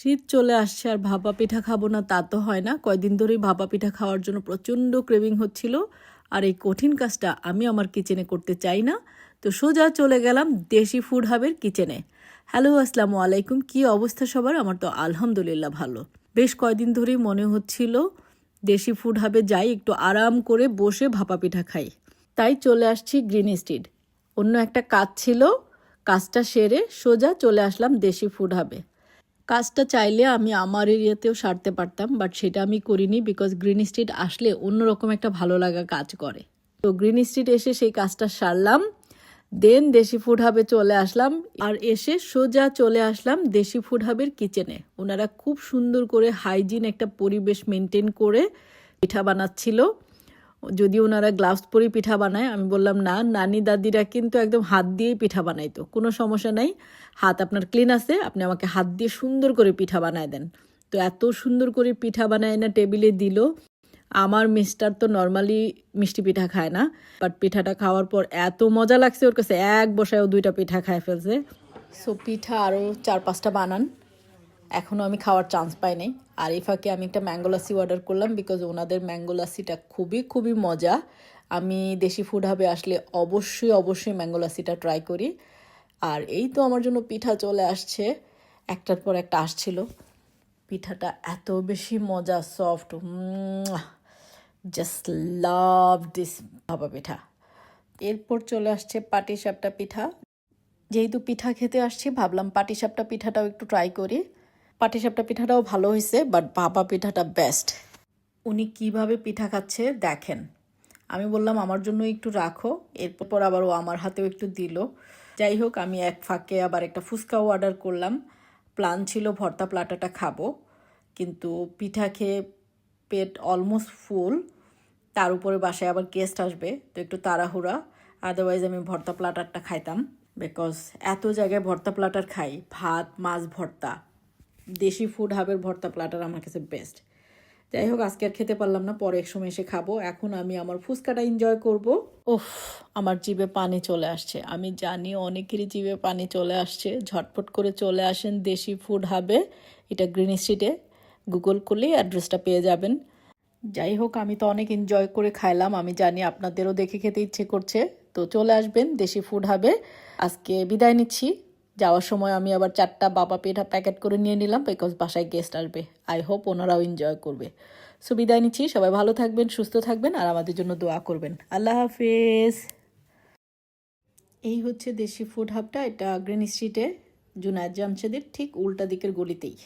শীত চলে আসছে আর ভাপা পিঠা খাব না, তা তো হয় না। কয়দিন ধরেই ভাপা পিঠা খাওয়ার জন্য প্রচণ্ড ক্রেভিং হচ্ছিল। আর এই কঠিন কাজটা আমি আমার কিচেনে করতে চাই না। তো সোজা চলে গেলাম দেশি ফুড হাবের কিচেনে হ্যালো আসসালামু আলাইকুম। কি অবস্থা সবার? আমার তো আলহামদুলিল্লাহ ভালো। বেশ কয়দিন ধরেই মনে হচ্ছিল দেশি ফুড হাবে যাই, একটু আরাম করে বসে ভাপা পিঠা খাই। তাই চলে আসছি গ্রিন স্ট্রিট অন্য একটা কাজ ছিল, কাজটা সেরে সোজা চলে আসলাম দেশি ফুড হাবে কাজটা চাইলে আমি আমার এরিয়াতেও সারতে পারতাম বাট সেটা আমি করিনি বিকজ গ্রিন স্ট্রিট আসলে অন্যরকম একটা ভালো লাগা কাজ করে। তো গ্রিন স্ট্রিট এসে সেই কাজটা সারলাম দেন দেশি ফুড হাবে চলে আসলাম, আর এসে সোজা চলে আসলাম দেশি ফুড হাবের কিচেনে ওনারা খুব সুন্দর করে হাইজিন একটা পরিবেশ মেনটেন করে পিঠা বানাচ্ছিল। যদি ওনারা গ্লাভস পরে পিঠা বানায়, আমি বললাম, না, নানি দাদিরা কিন্তু একদম হাত দিয়েই পিঠা বানাইতো। কোনো সমস্যা নাই। হাত আপনার ক্লিন আছে, আপনি আমাকে হাত দিয়ে সুন্দর করে পিঠা বানায় দেন। তো এত সুন্দর করে পিঠা বানায় না, টেবিলে দিল। আমার মিস্টার তো নর্মালি মিষ্টি পিঠা খায় না বাট পিঠাটা খাওয়ার পর এত মজা লাগছে ওর কাছে। এক বসায় ও দুইটা পিঠা খায় ফেলছে। সো পিঠা আরও চার পাঁচটা বানান। এখনও আমি খাওয়ার চান্স পাই নাই। আর এই ফাঁকে আমি একটা ম্যাঙ্গো লাসি অর্ডার করলাম বিকজ ওনাদের ম্যাঙ্গো লাসিটা খুবই খুবই মজা। আমি দেশি ফুড হাবে আসলে অবশ্যই অবশ্যই ম্যাঙ্গো লাসিটা ট্রাই করি। আর এই তো আমার জন্য পিঠা চলে আসছে। একটার পর একটা আসছিল। পিঠাটা এত বেশি মজা সফট জাস্ট লাভ দিস ভাপা পিঠা। এরপর চলে আসছে পাটিসাপটা পিঠা। যেহেতু পিঠা খেতে আসছি, ভাবলাম পাটিসাপটা পিঠাটাও একটু ট্রাই করি। পাটিসাপটা পিঠাটাও ভালো হয়েছে বাট ভাপা পিঠাটা বেস্ট উনি কীভাবে পিঠা খাচ্ছে দেখেন। আমি বললাম, আমার জন্য একটু রাখো। এরপর আবার ও আমার হাতেও একটু দিল। যাই হোক, আমি এক ফাঁকে আবার একটা ফুচকাও অর্ডার করলাম। প্ল্যান ছিল ভর্তা প্লাটাটা খাব, কিন্তু পিঠা খেয়ে পেট অলমোস্ট ফুল তার উপরে বাসায় আবার গেস্ট আসবে, তো একটু তাড়াহুড়া। আদারওয়াইজ আমি ভর্তা প্লাটারটা খাইতাম বিকজ এত জায়গায় ভর্তা প্লাটার খাই, ভাত, মাছ, ভর্তা। দেশি ফুড হাবের ভর্তা প্লাটার আমার কাছে বেস্ট যাই হোক, আজকে আর খেতে পারলাম না, পরে এক সময় এসে খাব। এখন আমি আমার ফুচকাটা এনজয় করব। ওফ আমার জিভে পানি চলে আসছে। আমি জানি অনেকেরই জিভে পানি চলে আসছে। ঝটপট করে চলে আসেন দেশি ফুড হাবে এটা গ্রিন স্ট্রিটে গুগল করলেই অ্যাড্রেসটা পেয়ে যাবেন। যাই হোক, আমি তো অনেক এনজয় করে খাইলাম। আমি জানি আপনাদেরও দেখে খেতে ইচ্ছে করছে। তো চলে আসবেন দেশি ফুড হাবে আজকে বিদায় নিচ্ছি। যাওয়ার সময় আমি আবার চারটা বাবা পিঠা প্যাকেট করে নিয়ে নিলাম বিকজ বাসায় গেস্ট আসবে। আই হোপ ওনারাও এনজয় করবে। সো বিদায় নিচ্ছি। সবাই ভালো থাকবেন, সুস্থ থাকবেন আর আমাদের জন্য দোয়া করবেন। আল্লাহ হাফেজ। এই হচ্ছে দেশি ফুড হাবটা এটা গ্রিন স্ট্রিটে জুনায়দ জামশেদের ঠিক উল্টা দিকের গলিতেই।